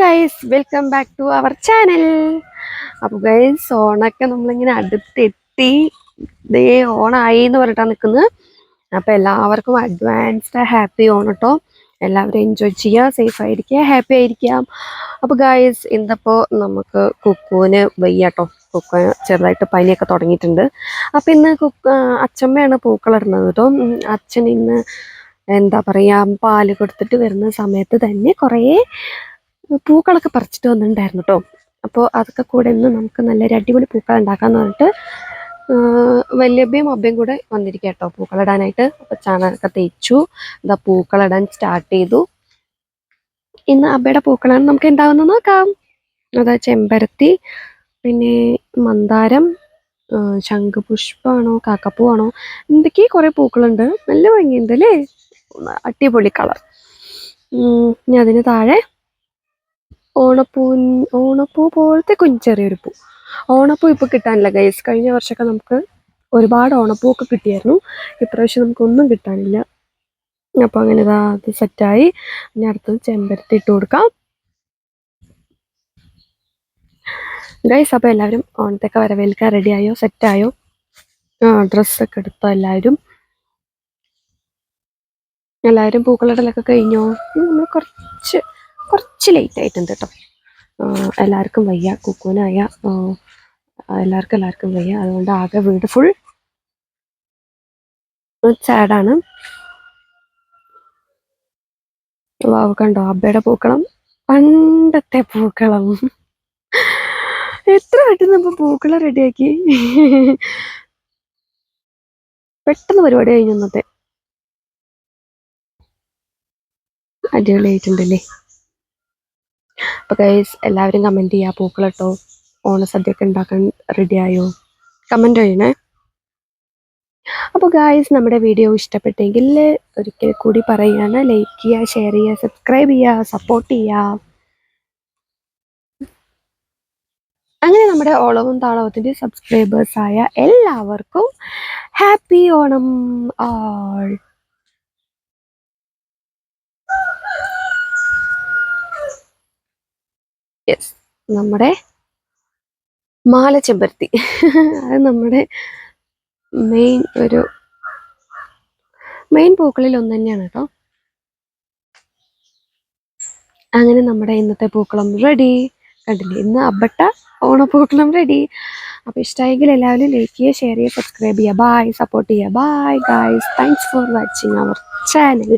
Guys welcome back to our channel അപ്പോൾ guys ഓണൊക്കെ നമ്മളിങ്ങനെ അടുത്തെത്തി. ദേ ഓണായി എന്ന് പറഞ്ഞിട്ടാണ് നിൽക്കുന്നത്. അപ്പോൾ എല്ലാവർക്കും അഡ്വാൻസ്ഡ് ഹാപ്പി ഓണം കേട്ടോ എല്ലാവരും എൻജോയ് ചെയ്യുക സേഫ് ആയിരിക്കുക ഹാപ്പി ആയിരിക്കാം അപ്പോൾ ഗൈസ് ഇന്നിപ്പോൾ നമുക്ക് കുക്കുവിന് വയ്യാട്ടോ കുക്കുവിന് ചെറുതായിട്ട് പനിയൊക്കെ തുടങ്ങിയിട്ടുണ്ട്. അപ്പോൾ ഇന്ന് കുക്ക് അച്ഛമ്മയാണ് പൂക്കളിടുന്നത് കേട്ടോ അച്ഛൻ ഇന്ന് എന്താ പറയുക പാൽ കൊടുത്തിട്ട് വരുന്ന സമയത്ത് തന്നെ കുറേ പൂക്കളൊക്കെ പറിച്ചിട്ട് വന്നിട്ടുണ്ടായിരുന്നു കേട്ടോ. അപ്പോൾ അതൊക്കെ കൂടെ ഇന്ന് നമുക്ക് നല്ലൊരു അടിപൊളി പൂക്കൾ ഉണ്ടാക്കാമെന്ന് പറഞ്ഞിട്ട് വല്യമ്മയും അബ്ബയും കൂടെ വന്നിരിക്കുക കേട്ടോ പൂക്കളിടാനായിട്ട്. അപ്പോൾ ചാണകമൊക്കെ തേച്ചു ഇതാ പൂക്കളിടാൻ സ്റ്റാർട്ട് ചെയ്തു. ഇന്ന് അബ്ബയുടെ പൂക്കളാണ് നമുക്ക് എന്താവുന്ന നോക്കാം. അതാ ചെമ്പരത്തി പിന്നെ മന്ദാരം ശംഖുപുഷ്പമാണോ കാക്കപ്പൂവാണോ എന്തൊക്കെയോ കുറേ പൂക്കളുണ്ട്. നല്ല ഭംഗിയുണ്ട് അല്ലേ? അടിപൊളി കളർ. ഇനി അതിന് താഴെ ഓണപ്പൂ ഓണപ്പൂ പോലത്തെ കുഞ്ഞു ചെറിയൊരു പൂ. ഓണപ്പൂ ഇപ്പോൾ കിട്ടാനില്ല ഗൈസ് കഴിഞ്ഞ വർഷമൊക്കെ നമുക്ക് ഒരുപാട് ഓണപ്പൂവൊക്കെ കിട്ടിയായിരുന്നു. ഇപ്രാവശ്യം നമുക്കൊന്നും കിട്ടാനില്ല. അപ്പോൾ അങ്ങനെ ഇതാ അത് സെറ്റായി ഇനി അടുത്തത് ചെമ്പരത്തി ഇട്ട് കൊടുക്കാം. ഗൈസ് അപ്പോൾ എല്ലാവരും ഓണത്തൊക്കെ വരവേൽക്കാൻ റെഡിയായോ സെറ്റായോ ആ ഡ്രസ്സൊക്കെ എടുത്തോ എല്ലാവരും? എല്ലാവരും പൂക്കളിടലൊക്കെ കഴിഞ്ഞോ? നമ്മൾ കുറച്ച് കുറച്ച് ലേറ്റ് ആയിട്ടുണ്ട് കേട്ടോ എല്ലാവർക്കും വയ്യ കുക്കൂനായ എല്ലാവർക്കും എല്ലാവർക്കും വയ്യ. അതുകൊണ്ട് ആകെ വീട് ഫുൾ സാഡാണ് വാവ് കണ്ടോ അബ്ബയുടെ പൂക്കളം? പണ്ടത്തെ പൂക്കളം. എത്ര പെട്ടെന്ന് ഇപ്പൊ പൂക്കളം റെഡിയാക്കി പെട്ടെന്ന് പരിപാടി കഴിഞ്ഞു ഇന്നത്തെ. അടിപൊളിയായിട്ടുണ്ടല്ലേ അപ്പൊ ഗൈസ് എല്ലാവരും കമന്റ് ചെയ്യാ പൂക്കളിട്ടോ ഓണസദ്യ ഒക്കെ ഉണ്ടാക്കാൻ റെഡി ആയോ? കമന്റ് ചെയ്യണേ. അപ്പോൾ ഗായ്സ് നമ്മുടെ വീഡിയോ ഇഷ്ടപ്പെട്ടെങ്കിൽ ഒരിക്കൽ കൂടി പറയുകയാണ്. ലൈക്ക് ചെയ്യുക ഷെയർ ചെയ്യുക സബ്സ്ക്രൈബ് ചെയ്യുക സപ്പോർട്ട് ചെയ്യുക അങ്ങനെ നമ്മുടെ ഓളവും താളവത്തിന്റെ സബ്സ്ക്രൈബേഴ്സായ എല്ലാവർക്കും ഹാപ്പി ഓണം ആൾ യെസ് നമ്മുടെ മാല ചെമ്പരത്തി. അത് നമ്മുടെ മെയിൻ ഒരു മെയിൻ പൂക്കളിൽ ഒന്ന് തന്നെയാണ് കേട്ടോ. അങ്ങനെ നമ്മുടെ ഇന്നത്തെ പൂക്കളം റെഡി കണ്ടില്ലേ? ഇന്ന് അബട്ട ഓണപ്പൂക്കളം റെഡി അപ്പോൾ ഇഷ്ടമായെങ്കിൽ എല്ലാവരും ലൈക്ക് ചെയ്യുക ഷെയർ ചെയ്യുക സബ്സ്ക്രൈബ് ചെയ്യുക. ബൈ സപ്പോർട്ട് ചെയ്യുക. Bye guys thanks for watching our channel